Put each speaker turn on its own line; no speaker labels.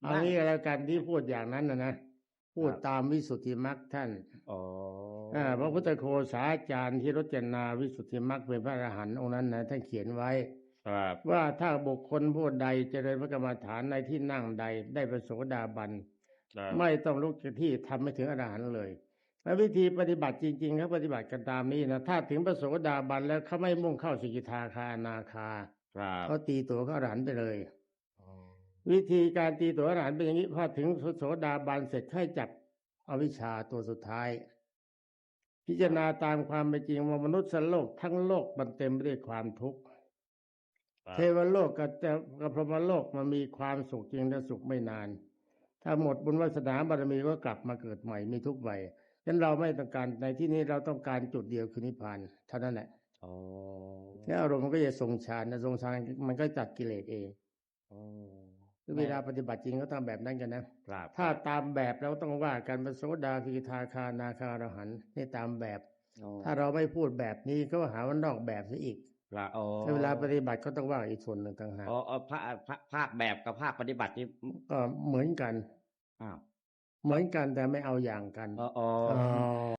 เอางี้ก็แล้วกันที่พูดอย่างนั้นนะนะพูด
ครับ
ตามวิสุทธิมรรคท่าน
อ๋อ
อ่าพระพุทธโฆษาจารย์ที่รจนาวิสุทธิมรรคเป็นพระอรหันต์องค์นั้นนะท่านเขียนไว้
ครับ
ว่าถ้าบุคคลผู้ใดเจริญพระกรรมฐานในที่นั่งใดได้ประโสดาบัน
ครับ
ไม่ต้องลุกจากที่ทำไม่ถึงอรหันต์เลยและวิธีปฏิบัติจริงๆเขาปฏิบัติกันตามนี้นะถ้าถึงประโสดาบันแล้วเขาไม่มุ่งเข้าสกิทาคาอนาคา
ครับ
เขาตีตัวเขาอรหันต์ไปเลย
อ๋อ
วิธีการตีตัวอรหันต์เป็นอย่างนี้พอถึงโสดาบันเสร็จให้จับอวิชชาตัวสุดท้าย พิจารณาตามความเป็นจริงว่ามนุษย์โลกทั้งโลกมันเต็มไปด้วยความทุกข์
ครับ
เทวโลกกับเจ้ากับพรหมโลกมันมีความสุขจริงแต่สุขไม่นาน ถ้าหมดบุญวาสนาบารมีก็กลับมาเกิดใหม่มีทุกข์ใบฉะนั้นเราไม่ต้องการในที่นี้เราต้องการจุดเดียวคือนิพพานเท่านั้นแหละ
อ๋อ
แล้วอารมณ์มันก็จะทรงฌานนะทรงฌานมันก็จัดกิเลสเอง
อ๋อ
เวลาปฏิบัติจริงก็ต้องแบบนั้นกันนะ
ครับ
ถ้าตามแบบเราต้องว่ากันเป็นโสดาสกิทาคานาคาอรหันต์นี่ตามแบบ
อ๋อ
ถ้าเราไม่พูดแบบนี้ก็หาว่านอกแบบซะอีก
ครับอ๋อ
ถ้าเวลาปฏิบัติก็ต้องว่าอีกส่วนหนึ่งต่างหาก
อ๋ออ๋อภาคภาคภาคแบบกับภาคปฏิบัตินี่
ก็เหมือนกัน
อ้าว
เหมือนกันแต่ไม่เอาอย่างกัน
อ๋ออ๋อ
อ๋อ